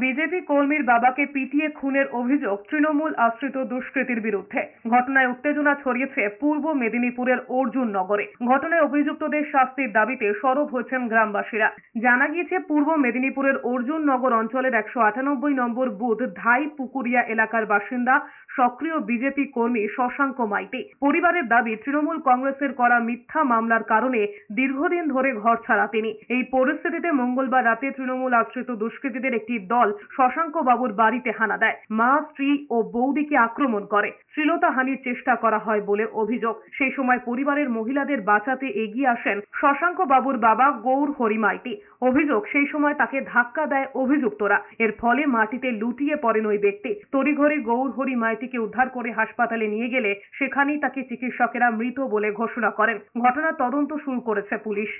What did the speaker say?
BJP কর্মীর বাবাকে পিটিয়ে খুনের অভিযোগ তৃণমূল আশ্রিত দুষ্কৃতীর বিরুদ্ধে। ঘটনায় উত্তেজনা ছড়িয়েছে পূর্ব মেদিনীপুরের অর্জুন নগরে। ঘটনায় অভিযুক্তদের শাস্তির দাবিতে সরব হয়েছেন গ্রামবাসীরা। জানা গিয়েছে, পূর্ব মেদিনীপুরের অর্জুন নগর অঞ্চলের একশো আটানব্বই নম্বর বুথ ধাই পুকুরিয়া এলাকার বাসিন্দা সক্রিয় বিজেপি কর্মী শশাঙ্ক মাইতি। পরিবারের দাবি, তৃণমূল কংগ্রেসের করা মিথ্যা মামলার কারণে দীর্ঘদিন ধরে ঘর ছাড়া তিনি। এই পরিস্থিতিতে মঙ্গলবার রাতে তৃণমূল আশ্রিত দুষ্কৃতীদের একটি দল শশাঙ্ক বাবুর বাড়িতে হানা দেয়। মা, স্ত্রী ও বৌদিকে আক্রমণ করে। শ্লীলতাহানির চেষ্টা করা হয় বলে অভিযোগ। সেই সময় পরিবারের মহিলাদের বাঁচাতে এগিয়ে আসেন শশাঙ্ক বাবুর বাবা গৌর হরি হরিমাইতি অভিযোগ, সেই সময় তাকে ধাক্কা দেয় অভিযুক্তরা। এর ফলে মাটিতে লুটিয়ে পড়েন ওই ব্যক্তি। তড়িঘড়ি গৌর হরি মাইতিকে উদ্ধার করে হাসপাতালে নিয়ে গেলে সেখানেই তাকে চিকিৎসকেরা মৃত বলে ঘোষণা করেন। ঘটনার তদন্ত শুরু করেছে পুলিশ।